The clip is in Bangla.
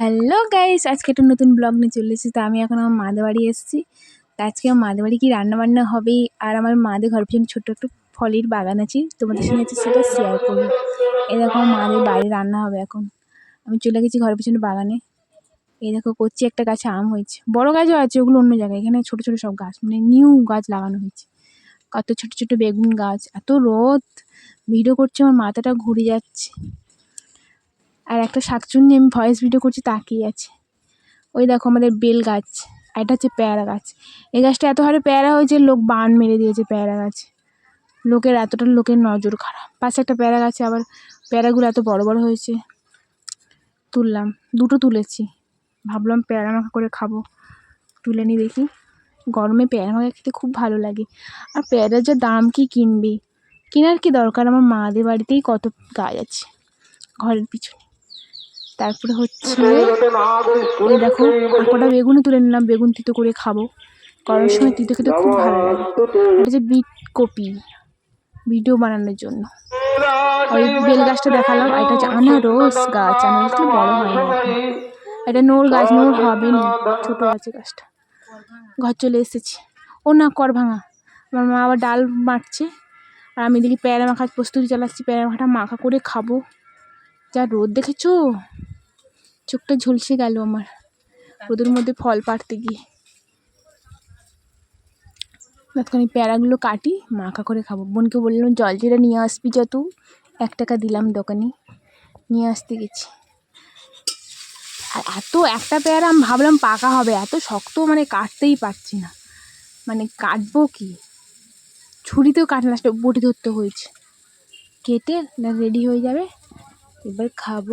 হ্যালো গাইস আজকে একটা নতুন ব্লগ নিয়ে চলে এসেছি। তো আমি এখন আমার মাদের বাড়ি এসেছি। তো আজকে আমার মাদের বাড়ি কী রান্নাবান্না হবে? আর আমার মাদের ঘর পিছনে ছোট্ট একটু ফলের বাগান আছে। তোমাদের সঙ্গে আছে সেটা শেয়ার করব। এই দেখো মাদের বাড়ি রান্না হবে এখন। আমি চলে গেছি ঘরের পিছনে বাগানে। এই দেখো করছি একটা গাছে আম হয়েছে। বড় গাছও আছে, ওগুলো অন্য জায়গায়। এখানে ছোট ছোট সব গাছ মানে নিউ গাছ লাগানো হয়েছে। কত ছোট ছোট বেগুন গাছ, এত রোদ। ভিডিও করছে, আমার মাথাটা ঘুরে যাচ্ছে। আর একটা শাকচুন্নি আমি ভয়েস ভিডিও করছি তাকিয়ে আছে। ওই দেখো আমাদের বেল গাছ, আর এটা হচ্ছে পেয়ারা গাছ। এই গাছটা এত হারে পেয়ারা হয়েছে, লোক বান মেরে দিয়েছে পেয়ারা গাছ। লোকের এতটা লোকের নজর খারাপ। পাশে একটা পেয়ারা গাছে, আবার পেয়ারাগুলো এত বড় বড় হয়েছে। তুললাম, দুটো তুলেছি। ভাবলাম পেয়ারা মাখা করে খাব। তুলে নিই দেখি। গরমে পেয়ারা মাখা খেতে খুব ভালো লাগে। আর পেয়ারার যা দাম কি কিনবি? কেনার কি দরকার? আমার মাদের বাড়িতেই কত গাছ আছে, ঘরের পিছনে। তারপরে হচ্ছে এই দেখো কটা বেগুনও তুলে নিলাম বেগুন তিতো করে খাব। গরমের সময় তিতো খেতে খুব ভালো লাগে। এটা হচ্ছে বিট কপি ভিডিও বানানোর জন্য। ওই বেল গাছটা দেখালাম এটা হচ্ছে আনারস গাছ। আনারসটা বড় হয় না। এটা নোর গাছ নোর হবে না ছোটো আছে গাছটা। ঘর চলে এসেছি। ও না কর ভাঙা। আমার মা আবার ডাল মাখছে। আর আমি দেখি পেয়ারা মাখার প্রস্তুতি চালাচ্ছি পেয়ারা মাখাটা মাখা করে খাব। যা রোদ দেখেছ? চোখটা ঝলসে গেল আমার। রোদের মধ্যে ফল পাড়তে গিয়ে। মাঝখানে প্যারাগুলো কাটি, মাখা করে খাব। বোনকে বললাম, জল জিরা নিয়ে আসবি যত এক টাকা দিলাম দোকানে। নিয়ে আসতে গেছি। আর এত একটা পেয়ারা আমি ভাবলাম পাকা হবে, এত শক্ত মানে কাটতেই পারছি না। মানে কাটবো কি? ছুরিতেও কাটে লাস্টে বটি ধরতে হয়েছে। কেটে না রেডি হয়ে যাবে, এবার খাব।